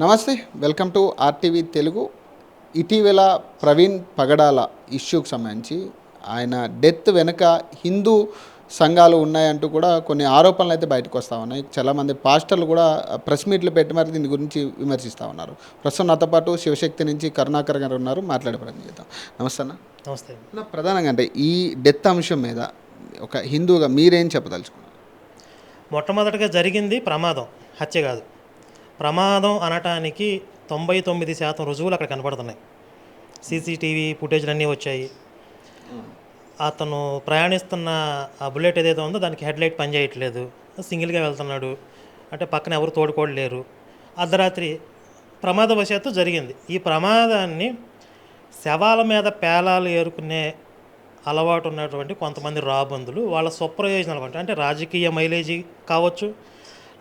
నమస్తే welcome to RTV Telugu. ఇటీవల ప్రవీణ్ పగడాల ఇష్యూకి సంబంధించి ఆయన డెత్ వెనుక హిందూ సంఘాలు ఉన్నాయంటూ కూడా కొన్ని ఆరోపణలు అయితే బయటకు వస్తూ ఉన్నాయి. చాలామంది పాస్టర్లు కూడా ప్రెస్ మీట్లు పెట్టి మరి దీని గురించి విమర్శిస్తూ ఉన్నారు. ప్రస్తుతం నాతో పాటు శివశక్తి నుంచి కరుణాకర్ గారు ఉన్నారు. మాట్లాడే ప్రయత్నం చేద్దాం. నమస్తే అన్న. నమస్తే. అన్న, ప్రధానంగా అంటే ఈ డెత్ అంశం మీద ఒక హిందువుగా మీరేం చెప్పదలుచుకున్నారు? మొట్టమొదటిగా జరిగింది ప్రమాదం హత్య కాదు. ప్రమాదం అనటానికి తొంభై తొమ్మిది శాతం రుజువులు అక్కడ కనబడుతున్నాయి. సీసీటీవీ ఫుటేజ్లు అన్నీ వచ్చాయి. అతను ప్రయాణిస్తున్న ఆ బుల్లెట్ ఏదైతే ఉందో దానికి హెడ్ లైట్ పనిచేయట్లేదు. సింగిల్గా వెళ్తున్నాడు. అంటే పక్కన ఎవరు తోడుకోవట్లేరు అర్ధరాత్రి ప్రమాదవశాత్తు జరిగింది. ఈ ప్రమాదాన్ని శవాల మీద పేలాలు ఏరుకునే అలవాటు ఉన్నటువంటి కొంతమంది రాబందులు వాళ్ళ స్వప్రయోజనాలు అంటే అంటే రాజకీయ మైలేజీ కావచ్చు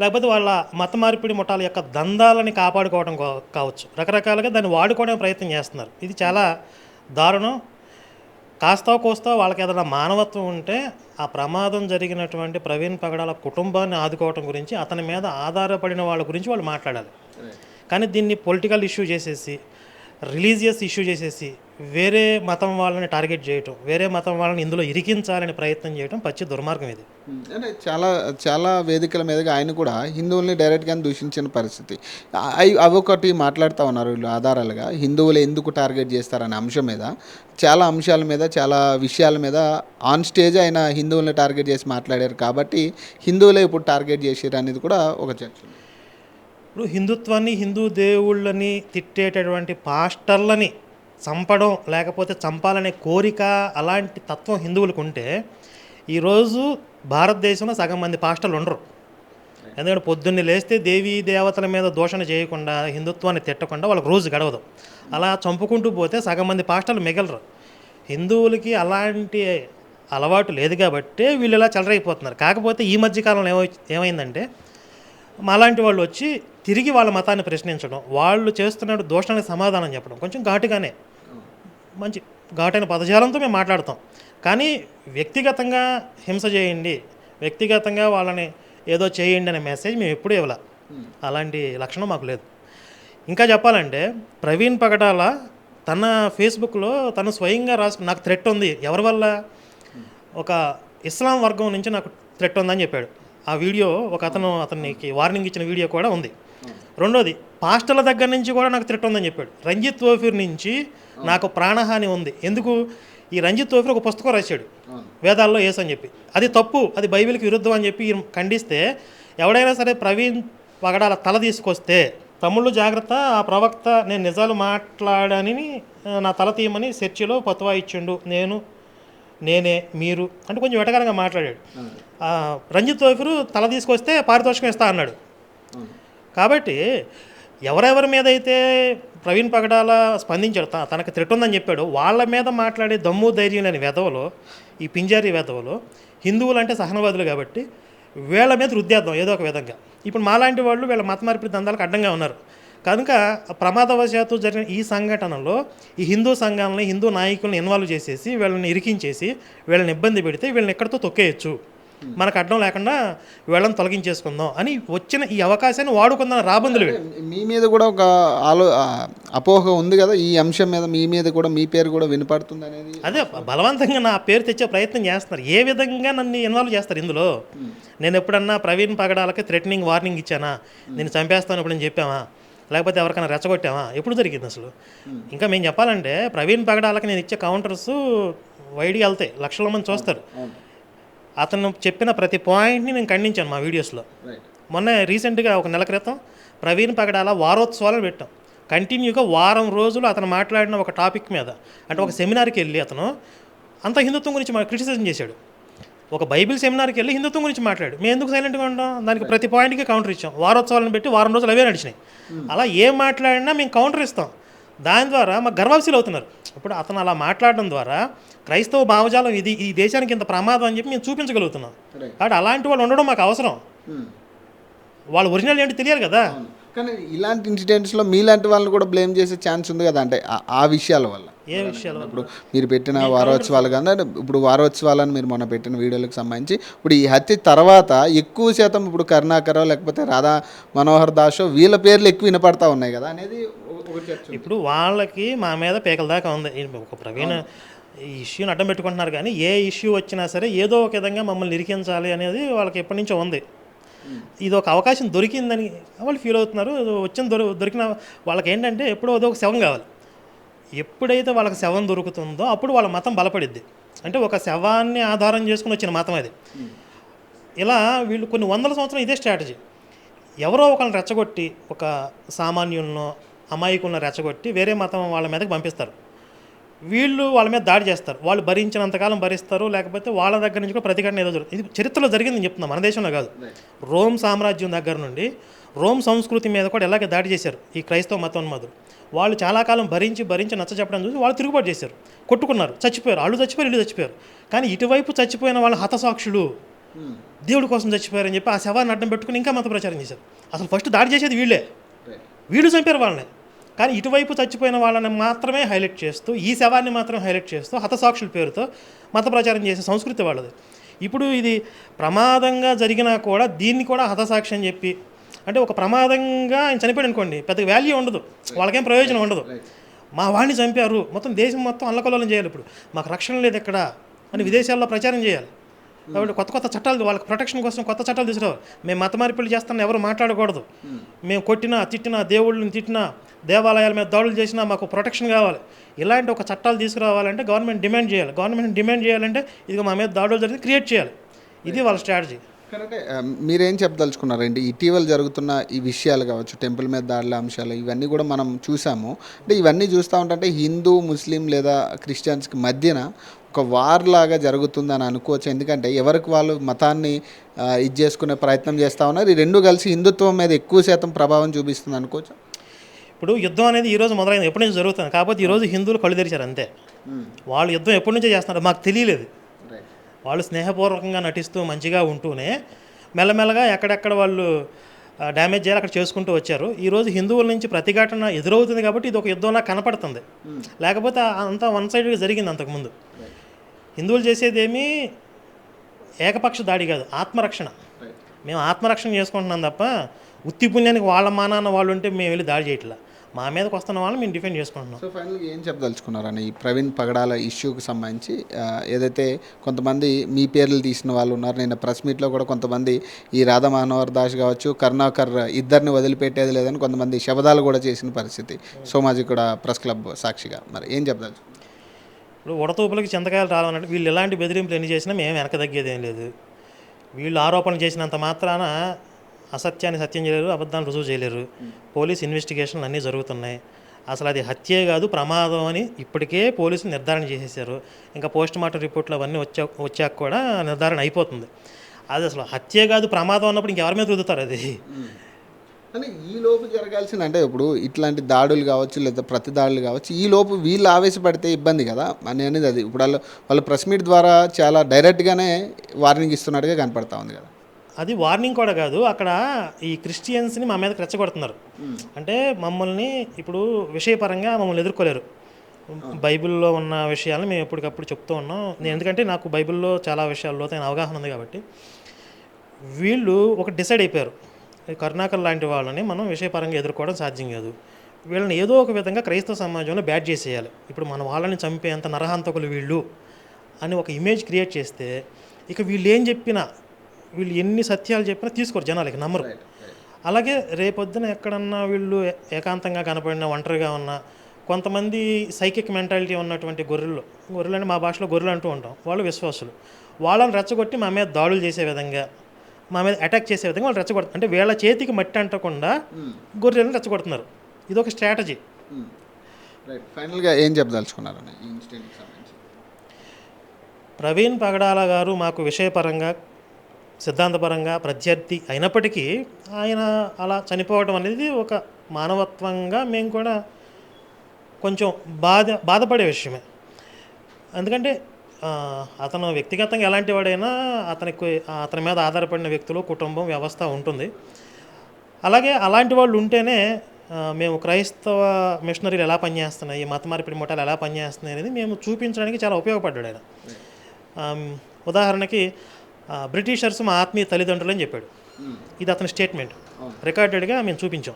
లేకపోతే వాళ్ళ మత మార్పిడి ముఠాల యొక్క దందాలని కాపాడుకోవడం కావచ్చు. రకరకాలుగా దాన్ని వాడుకోవడానికి ప్రయత్నం చేస్తున్నారు. ఇది చాలా దారుణం. కాస్తా కోస్తా వాళ్ళకి ఏదైనా మానవత్వం ఉంటే ఆ ప్రమాదం జరిగినటువంటి ప్రవీణ్ పగడాల కుటుంబాన్ని ఆదుకోవడం గురించి అతని మీద ఆధారపడిన వాళ్ళ గురించి వాళ్ళు మాట్లాడాలి. కానీ దీన్ని పొలిటికల్ ఇష్యూ చేసేసి రిలీజియస్ ఇష్యూ చేసేసి వేరే మతం వాళ్ళని టార్గెట్ చేయటం వేరే మతం వాళ్ళని ఇందులో ఇరికించాలని ప్రయత్నం చేయటం పచ్చి దుర్మార్గం ఇది. అంటే చాలా చాలా వేదికల మీదుగా ఆయన కూడా హిందువుల్ని డైరెక్ట్గా దూషించిన పరిస్థితి. అవి అవి ఒకటి మాట్లాడుతూ ఉన్నారు వీళ్ళు ఆధారాలుగా. హిందువులు ఎందుకు టార్గెట్ చేస్తారనే అంశం మీద చాలా అంశాల మీద చాలా విషయాల మీద ఆన్ స్టేజ్ ఆయన హిందువుల్ని టార్గెట్ చేసి మాట్లాడారు కాబట్టి హిందువులే ఇప్పుడు టార్గెట్ చేసారు అనేది కూడా ఒక చర్చ. ఉంది. ఇప్పుడు హిందుత్వాన్ని హిందూ దేవుళ్ళని తిట్టేటటువంటి పాస్టర్లని చంపడం లేకపోతే చంపాలనే కోరిక అలాంటి తత్వం హిందువులకు ఉంటే ఈరోజు భారతదేశంలో సగం మంది పాస్టర్లు ఉండరు. ఎందుకంటే పొద్దున్నే లేస్తే దేవీ దేవతల మీద దూషణ చేయకుండా హిందుత్వాన్ని తిట్టకుండా వాళ్ళకి రోజు గడవదు. అలా చంపుకుంటూ పోతే సగం మంది పాస్టర్లు మిగలరు. హిందువులకి అలాంటి అలవాటు లేదు కాబట్టి వీళ్ళు ఇలా చెలరైపోతున్నారు కాకపోతే ఈ మధ్య కాలంలో ఏమై ఏమైందంటే మాలాంటి వాళ్ళు వచ్చి తిరిగి వాళ్ళ మతాన్ని ప్రశ్నించడం వాళ్ళు చేస్తున్న దోషానికి సమాధానం చెప్పడం కొంచెం ఘాటుగానే. మంచి ఘాటైన పదజాలంతో మేము మాట్లాడతాం. కానీ వ్యక్తిగతంగా హింస చేయండి వ్యక్తిగతంగా వాళ్ళని ఏదో చేయండి అనే మెసేజ్ మేము ఎప్పుడూ ఇవ్వాల. అలాంటి లక్షణం మాకు లేదు. ఇంకా చెప్పాలంటే ప్రవీణ్ పగడాల తన ఫేస్బుక్లో తను స్వయంగా రాసుకు నాకు థ్రెట్ ఉంది. ఎవరి వల్ల? ఒక ఇస్లాం వర్గం నుంచి నాకు థ్రెట్ ఉందని చెప్పాడు. ఆ వీడియో ఒక అతను అతనికి వార్నింగ్ ఇచ్చిన వీడియో కూడా ఉంది. రెండోది పాస్టర్ల దగ్గర నుంచి కూడా నాకు థ్రెట్ ఉందని చెప్పాడు. రంజిత్ తోఫీర్ నుంచి నాకు ప్రాణహాని ఉంది. ఎందుకు? ఈ రంజిత్ తోఫీర్ ఒక పుస్తకం రాశాడు. వేదాల్లో ఏసు అని చెప్పి. అది తప్పు అది బైబిల్కి విరుద్ధం అని చెప్పి ఖండిస్తే ఎవడైనా సరే ప్రవీణ్ పగడాల తల తీసుకొస్తే తమ్ముళ్ళు జాగ్రత్త ఆ ప్రవక్త నేను నిజాలు మాట్లాడానని ఆ, నా తల తీయమని చర్చిలో పత్వా ఇచ్చిండు. నేను నేనే మీరు అంటే కొంచెం వెటకరంగా మాట్లాడాడు. రంజిత్ తోఫీరు తల తీసుకొస్తే పారితోషికం ఇస్తా అన్నాడు. కాబట్టి ఎవరెవరి మీద అయితే ప్రవీణ్ పగడాల స్పందించాడు తనకు త్రెట్ ఉందని చెప్పాడు వాళ్ళ మీద మాట్లాడే దమ్ము ధైర్యం లేని వెధవలు ఈ పింజారీ వెధవలు హిందువులు అంటే సహనవాదులు కాబట్టి వీళ్ళ మీద రుద్దేద్దాం ఏదో ఒక విధంగా. ఇప్పుడు మాలాంటి వాళ్ళు వీళ్ళ మత మార్పిడి దందాలకు అడ్డంగా ఉన్నారు. కనుక ప్రమాదవశాత్తు జరిగిన ఈ సంఘటనలో ఈ హిందూ సంఘాలని హిందూ నాయకులను ఇన్వాల్వ్ చేసేసి వీళ్ళని ఇరికించేసి వీళ్ళని ఇబ్బంది పెడితే వీళ్ళని ఎక్కడితో తొక్కేయచ్చు. మనకు అడ్డం లేకుండా వీళ్ళని తొలగించేసుకుందాం అని వచ్చిన ఈ అవకాశాన్ని వాడుకుందాం రాబందులు మీ మీద కూడా ఒక ఆలో అపోహ ఉంది కదా ఈ అంశం మీద మీ మీద కూడా మీ పేరు కూడా వినపడుతుంది అనేది అదే బలవంతంగా నా పేరు తెచ్చే ప్రయత్నం చేస్తున్నారు. ఏ విధంగా నన్ను ఇన్వాల్వ్ చేస్తారు ఇందులో? నేను ఎప్పుడన్నా ప్రవీణ్ పగడాలకి థ్రెటనింగ్ వార్నింగ్ ఇచ్చానా? నేను చంపేస్తాను ఇప్పుడు నేను చెప్పామా లేకపోతే ఎవరికైనా రెచ్చగొట్టామా? ఎప్పుడు జరిగింది అసలు? ఇంకా మేము చెప్పాలంటే ప్రవీణ్ పగడాలకి నేను ఇచ్చే కౌంటర్స్ వైడ్గా వెళ్తాయి. లక్షల మంది చూస్తారు. అతను చెప్పిన ప్రతి పాయింట్ని నేను ఖండించాను మా వీడియోస్లో మొన్న రీసెంట్గా ఒక నెల క్రితం ప్రవీణ్ పగడాల వారోత్సవాలను పెట్టాం. కంటిన్యూగా వారం రోజులు అతను మాట్లాడిన ఒక టాపిక్ మీద అంటే ఒక సెమినార్కి వెళ్ళి అతను అంత హిందుత్వం గురించి మా క్రిటిసిజం చేశాడు. ఒక బైబిల్ సెమినార్కి వెళ్ళి హిందుత్వం గురించి మాట్లాడు మేము ఎందుకు సైలెంట్గా ఉంటాం దానికి ప్రతి పాయింట్కి కౌంటర్ ఇచ్చాం. వారోత్సవాలను పెట్టి వారం రోజులు అవే నడిచినాయి. అలా ఏం మాట్లాడినా మేము కౌంటర్ ఇస్తాం. దాని ద్వారా మాకు గర్వాల్సీలు అవుతున్నారు. ఇప్పుడు అతను అలా మాట్లాడడం ద్వారా క్రైస్తవ భావజాలం ఇది ఈ దేశానికి ఇంత ప్రమాదం అని చెప్పి మేము చూపించగలుగుతున్నాం. కాబట్టి అలాంటి వాళ్ళు ఉండడం మాకు అవసరం. వాళ్ళ ఒరిజినల్ ఏంటి తెలియాలి కదా. కానీ ఇలాంటి ఇన్సిడెంట్స్లో మీలాంటి వాళ్ళని కూడా బ్లేమ్ చేసే ఛాన్స్ ఉంది కదా? అంటే ఆ విషయాల వల్ల. ఏ విషయాలు ఇప్పుడు మీరు పెట్టిన వారోత్సవాలు కానీ ఇప్పుడు వారోత్సవాలను మీరు మొన్న పెట్టిన వీడియోలకు సంబంధించి ఇప్పుడు ఈ హత్య తర్వాత ఎక్కువ శాతం ఇప్పుడు కరుణాకరో లేకపోతే రాధా మనోహర్ దాసో వీళ్ళ పేర్లు ఎక్కువ వినపడతా ఉన్నాయి కదా అనేది. ఇప్పుడు వాళ్ళకి మా మీద పేకల దాకా ఉంది. ఒక ప్రవీణ్ ఈ ఇష్యూని అడ్డం పెట్టుకుంటున్నారు కానీ ఏ ఇష్యూ వచ్చినా సరే ఏదో ఒక విధంగా మమ్మల్ని ఇరికించాలి అనేది వాళ్ళకి ఎప్పటి నుంచో ఉంది. ఇది ఒక అవకాశం దొరికిందని వాళ్ళు ఫీల్ అవుతున్నారు. వచ్చిన దొరి దొరికిన వాళ్ళకి ఏంటంటే ఎప్పుడో ఏదో ఒక శవం కావాలి. ఎప్పుడైతే వాళ్ళకి శవం దొరుకుతుందో అప్పుడు వాళ్ళ మతం బలపడిద్ది. అంటే ఒక శవాన్ని ఆధారం చేసుకుని వచ్చిన మతం అది. ఇలా వీళ్ళు కొన్ని వందల సంవత్సరం ఇదే స్ట్రాటజీ. ఎవరో ఒకరిని రెచ్చగొట్టి ఒక సామాన్యులను అమాయకులను రెచ్చగొట్టి వేరే మతం వాళ్ళ మీదకి పంపిస్తారు. వీళ్ళు వాళ్ళ మీద దాడి చేస్తారు. వాళ్ళు భరించినంతకాలం భరిస్తారు. లేకపోతే వాళ్ళ దగ్గర నుంచి కూడా ప్రతిఘటన ఏదో జరుగుతుంది. ఇది చరిత్రలో జరిగిందని చెప్తున్నా మన దేశంలో కాదు. రోమ్ సామ్రాజ్యం దగ్గర నుండి రోమ్ సంస్కృతి మీద కూడా ఎలాగే దాడి చేశారు ఈ క్రైస్తవ మతోన్మాదులు. వాళ్ళు చాలా కాలం భరించి భరించి నచ్చ చెప్పడం చూసి వాళ్ళు తిరుగుబాటు చేశారు. కొట్టుకున్నారు. చచ్చిపోయారు. వాళ్ళు చచ్చిపోయారు ఇల్లు చచ్చిపోయారు. కానీ ఇటువైపు చచ్చిపోయిన వాళ్ళ హతసాక్షులు. దేవుడి కోసం చచ్చిపోయారని చెప్పి ఆ శవాన్ని అడ్డం పెట్టుకుని ఇంకా మత ప్రచారం చేశారు. అసలు ఫస్ట్ దాడి చేసేది వీళ్ళే. వీళ్ళు చంపారు వాళ్ళని. కానీ ఇటువైపు చచ్చిపోయిన వాళ్ళని మాత్రమే హైలైట్ చేస్తూ ఈ శవాన్ని మాత్రమే హైలైట్ చేస్తూ హతసాక్షుల పేరుతో మత ప్రచారం చేసే సంస్కృతి వాళ్ళది. ఇప్పుడు ఇది ప్రమాదంగా జరిగినా కూడా దీన్ని కూడా హతసాక్షి అని చెప్పి అంటే ఒక ప్రమాదంగా ఆయన చనిపోయాడు అనుకోండి పెద్ద వాల్యూ ఉండదు. వాళ్ళకేం ప్రయోజనం ఉండదు. మా వాడిని చంపారు. మొత్తం దేశం మొత్తం అల్లకల్లోలం చేయాలి ఇప్పుడు. మాకు రక్షణ లేదు ఎక్కడ అని విదేశాల్లో ప్రచారం చేయాలి. కాబట్టి కొత్త కొత్త చట్టాలు వాళ్ళకి ప్రొటెక్షన్ కోసం కొత్త చట్టాలు తీసుకురావాలి. మేము మత మార్పిడి చేస్తాను ఎవరు మాట్లాడకూడదు. మేము కొట్టినా తిట్టినా దేవుళ్ళని తిట్టినా దేవాలయాల మీద దాడులు చేసినా మాకు ప్రొటెక్షన్ కావాలి. ఇలాంటి ఒక చట్టాలు తీసుకురావాలంటే గవర్నమెంట్ డిమాండ్ చేయాలి. గవర్నమెంట్ డిమాండ్ చేయాలంటే ఇది మా మీద దాడులు జరిగి క్రియేట్ చేయాలి. ఇది వాళ్ళ స్ట్రాటజీ కరెక్టే మీరేం చెప్పదలుచుకున్నారండి? ఇటీవల జరుగుతున్న ఈ విషయాలు కావచ్చు టెంపుల్ మీద దాడుల అంశాలు ఇవన్నీ కూడా మనం చూసాము. అంటే ఇవన్నీ చూస్తూ ఉంటే హిందూ ముస్లిం లేదా క్రిస్టియన్స్కి మధ్యన ఒక వార్ లాగా జరుగుతుందని అనుకోవచ్చు. ఎందుకంటే ఎవరికి వాళ్ళు మతాన్ని ఇది చేసుకునే ప్రయత్నం చేస్తూ ఉన్నారు. ఈ రెండు కలిసి హిందుత్వం మీద ఎక్కువ శాతం ప్రభావం చూపిస్తుంది అనుకోవచ్చు? ఇప్పుడు యుద్ధం అనేది ఈ రోజు మొదలైంది ఎప్పటి నుంచి జరుగుతుంది? కాకపోతే ఈరోజు హిందువులు కళ్ళు తెరిచారు అంతే. వాళ్ళు యుద్ధం ఎప్పటి నుంచో చేస్తున్నారు మాకు తెలియలేదు. వాళ్ళు స్నేహపూర్వకంగా నటిస్తూ మంచిగా ఉంటూనే మెల్లమెల్లగా ఎక్కడెక్కడ వాళ్ళు డ్యామేజ్ చేయాలి అక్కడ చేసుకుంటూ వచ్చారు. ఈరోజు హిందువుల నుంచి ప్రతిఘటన ఎదురవుతుంది కాబట్టి ఇది ఒక యుద్ధంలా కనపడుతుంది. లేకపోతే అంతా వన్ సైడ్గా జరిగింది అంతకుముందు. హిందువులు చేసేదేమీ ఏకపక్ష దాడి కాదు ఆత్మరక్షణ. మేము ఆత్మరక్షణ చేసుకుంటున్నాం తప్ప ఉత్తి పుణ్యానికి వాళ్ళ మానాన్న వాళ్ళు ఉంటే మేము వెళ్ళి దాడి చేయట్లా. మా మీదకి వస్తున్న వాళ్ళని మేము డిఫెండ్ చేసుకుంటున్నాం. సో ఫైనల్గా ఏం చెప్పదలుచుకున్నారని ఈ ప్రవీణ్ పగడాల ఇష్యూకి సంబంధించి ఏదైతే కొంతమంది మీ పేర్లు తీసిన వాళ్ళు ఉన్నారు నేను ప్రెస్ మీట్లో కూడా కొంతమంది ఈ రాధా మనోహర్ దాస్ కావచ్చు కరుణాకర్ ఇద్దరిని వదిలిపెట్టేది లేదని కొంతమంది శబదాలు కూడా చేసిన పరిస్థితి. సోమాజీ కూడా ప్రెస్ క్లబ్ సాక్షిగా. మరి ఏం చెప్పదలుచు ఇప్పుడు ఉడతూపులకి చింతకాయలు రావాలంటే వీళ్ళు ఎలాంటి బెదిరింపులు ఎన్ని చేసినా మేము వెనక తగ్గేది లేదు. వీళ్ళు ఆరోపణలు చేసినంత మాత్రాన అసత్యాన్ని సత్యం చేయలేరు అబద్ధాన్ని రుజువు చేయలేరు. పోలీస్ ఇన్వెస్టిగేషన్లు అన్నీ జరుగుతున్నాయి. అసలు అది హత్యే కాదు ప్రమాదం అని ఇప్పటికే పోలీసులు నిర్ధారణ చేసేసారు ఇంకా పోస్ట్ మార్టం రిపోర్ట్లు అవన్నీ వచ్చా వచ్చాక కూడా నిర్ధారణ అయిపోతుంది. అది అసలు హత్యే కాదు ప్రమాదం అన్నప్పుడు ఇంకెవరి మీద రుదుతారు అది? అంటే ఈ లోపు జరగాల్సిన అంటే ఇప్పుడు ఇట్లాంటి దాడులు కావచ్చు లేదా ప్రతి దాడులు కావచ్చు ఈ లోపు వీళ్ళు ఆవేశపడితే ఇబ్బంది కదా? అని అనేది అది. ఇప్పుడు వాళ్ళు వాళ్ళు ప్రెస్ మీట్ ద్వారా చాలా డైరెక్ట్గానే వార్నింగ్ ఇస్తున్నట్టుగా కనపడతా ఉంది కదా. అది వార్నింగ్ కూడా కాదు. అక్కడ ఈ క్రిస్టియన్స్ని మా మీదకి రెచ్చగొడుతున్నారు. అంటే మమ్మల్ని ఇప్పుడు విషయపరంగా మమ్మల్ని ఎదుర్కోలేరు. బైబిల్లో ఉన్న విషయాలను మేము ఎప్పటికప్పుడు చెప్తూ ఉన్నాం. నేను ఎందుకంటే నాకు బైబిల్లో చాలా విషయాల్లో లోతైన అవగాహన ఉంది కాబట్టి. వీళ్ళు ఒక డిసైడ్ అయిపోయారు. కరుణాకర్ లాంటి వాళ్ళని మనం విషయపరంగా ఎదుర్కోవడం సాధ్యం కాదు. వీళ్ళని ఏదో ఒక విధంగా క్రైస్తవ సమాజంలో బ్యాట్ చేసేయాలి. ఇప్పుడు మన వాళ్ళని చంపేంత నరహంతకులు వీళ్ళు అని ఒక ఇమేజ్ క్రియేట్ చేస్తే ఇక వీళ్ళు ఏం చెప్పినా వీళ్ళు ఎన్ని సత్యాలు చెప్పినా తీసుకోరు జనాలకి నమ్మరు. అలాగే రేపొద్దున ఎక్కడన్నా వీళ్ళు ఏకాంతంగా కనపడిన ఒంటరిగా ఉన్న కొంతమంది సైకిక్ మెంటాలిటీ ఉన్నటువంటి గొర్రెలు గొర్రెలు అంటే మా భాషలో గొర్రెలు అంటూ ఉంటాం. వాళ్ళు విశ్వాసులు. వాళ్ళని రెచ్చగొట్టి మా మీద దాడులు చేసే విధంగా మా మీద అటాక్ చేసే విధంగా వాళ్ళు రెచ్చగొడతారు అంటే వీళ్ళ చేతికి మట్టి అంటకుండా గొర్రెలను రెచ్చగొడుతున్నారు. ఇది ఒక స్ట్రాటజీ రైట్ ఫైనల్గా ఏం సంబంధించి? ప్రవీణ్ పగడాల గారు మాకు విషయపరంగా సిద్ధాంతపరంగా ప్రత్యర్థి అయినప్పటికీ ఆయన అలా చనిపోవడం అనేది ఒక మానవత్వంగా మేము కూడా కొంచెం బాధ బాధపడే విషయమే. ఎందుకంటే అతను వ్యక్తిగతంగా ఎలాంటి వాడైనా అతనికి అతని మీద ఆధారపడిన వ్యక్తులు కుటుంబం వ్యవస్థ ఉంటుంది. అలాగే అలాంటి వాళ్ళు ఉంటేనే మేము క్రైస్తవ మిషనరీలు ఎలా పనిచేస్తున్నాయి మత మార్పిడి ముఠాలు ఎలా పనిచేస్తున్నాయి అనేది మేము చూపించడానికి చాలా ఉపయోగపడ్డాడు ఆయన. ఉదాహరణకి బ్రిటిషర్స్ మా ఆత్మీయ తల్లిదండ్రులు అని చెప్పాడు. ఇది అతని స్టేట్మెంట్. రికార్డెడ్గా మేము చూపించాం.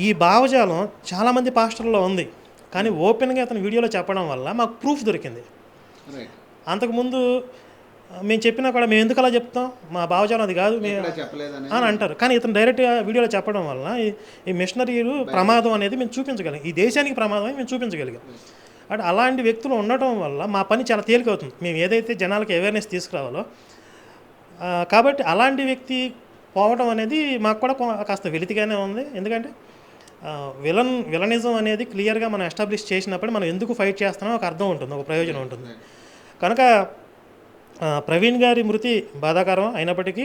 ఈ భావజాలం చాలామంది పాస్టర్లో ఉంది. కానీ ఓపెన్గా అతని వీడియోలో చెప్పడం వల్ల మాకు ప్రూఫ్ దొరికింది. అంతకుముందు మేము చెప్పినా కూడా మేము ఎందుకు అలా చెప్తాం? మా భావజాలం అది కాదు మేము అని అంటారు. కానీ ఇతను డైరెక్ట్గా వీడియోలో చెప్పడం వల్ల ఈ- మిషనరీలు ప్రమాదం అనేది మేము చూపించగలిగాం. ఈ దేశానికి ప్రమాదం అని మేము చూపించగలిగాం. అంటే అలాంటి వ్యక్తులు ఉండటం వల్ల మా పని చాలా తేలిక అవుతుంది మేము ఏదైతే జనాలకు అవేర్నెస్ తీసుకురావాలో కాబట్టి అలాంటి వ్యక్తి పోవడం అనేది మాకు కూడా కాస్త వెలితిగానే ఉంది. ఎందుకంటే విలన్ విలనిజం అనేది క్లియర్గా మనం ఎస్టాబ్లిష్ చేసినప్పుడు మనం ఎందుకు ఫైట్ చేస్తున్నామో ఒక అర్థం ఉంటుంది ఒక ప్రయోజనం ఉంటుంది. కనుక ప్రవీణ్ గారి మృతి బాధాకరం అయినప్పటికీ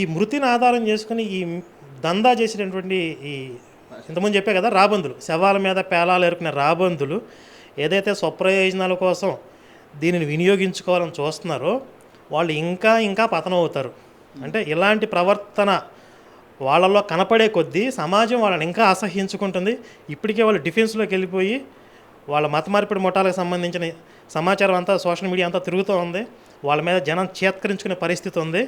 ఈ మృతిని ఆధారం చేసుకుని ఈ దందా చేసినటువంటి ఈ ఇంతకుముందు చెప్పే కదా రాబందులు శవాల మీద పేలాలు ఎరుకునే రాబందులు ఏదైతే స్వప్రయోజనాల కోసం దీనిని వినియోగించుకోవాలని చూస్తున్నారో వాళ్ళు ఇంకా ఇంకా పతనం అవుతారు అంటే ఇలాంటి ప్రవర్తన వాళ్ళల్లో కనపడే కొద్దీ సమాజం వాళ్ళని ఇంకా అసహ్యించుకుంటుంది. ఇప్పటికే వాళ్ళు డిఫెన్స్లోకి వెళ్ళిపోయి వాళ్ళ మత మార్పిడి ముఠాలకు సంబంధించిన సమాచారం అంతా సోషల్ మీడియా అంతా తిరుగుతూ ఉంది. వాళ్ళ మీద జనం చేత్కరించుకునే పరిస్థితి ఉంది.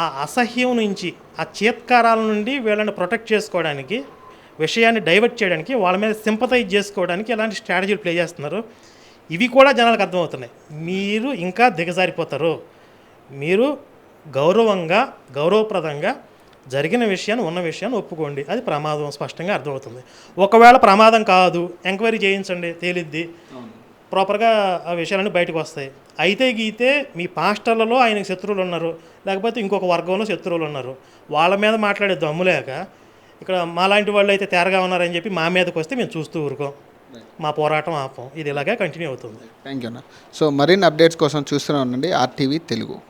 ఆ అసహ్యం నుంచి ఆ చేత్కారాల నుండి వీళ్ళని ప్రొటెక్ట్ చేసుకోవడానికి విషయాన్ని డైవర్ట్ చేయడానికి వాళ్ళ మీద సింపతైజ్ చేసుకోవడానికి ఎలాంటి స్ట్రాటజీలు ప్లే చేస్తున్నారు. ఇవి కూడా జనాలకు అర్థమవుతున్నాయి. మీరు ఇంకా దిగజారిపోతారు. మీరు గౌరవంగా గౌరవప్రదంగా జరిగిన విషయాన్ని ఉన్న విషయాన్ని ఒప్పుకోండి. అది ప్రమాదం స్పష్టంగా అర్థమవుతుంది. ఒకవేళ ప్రమాదం కాదు ఎంక్వైరీ చేయించండి తేలిద్ది. ప్రాపర్గా ఆ విషయాలన్నీ బయటకు వస్తాయి. అయితే గీతే మీ పాస్టర్లలో ఆయనకి శత్రువులు ఉన్నారు. లేకపోతే ఇంకొక వర్గంలో శత్రువులు ఉన్నారు. వాళ్ళ మీద మాట్లాడే దమ్ము లేక ఇక్కడ మాలాంటి వాళ్ళు అయితే తేరగా ఉన్నారని చెప్పి మా మీదకి వస్తే మేము చూస్తూ ఊరుకోం. మా పోరాటం ఆపం. ఇది ఇలాగే కంటిన్యూ అవుతుంది. థ్యాంక్ యూ అన్న. సో మరిన్ని అప్డేట్స్ కోసం చూస్తూనే ఉండండి. ఆర్టీవీ తెలుగు.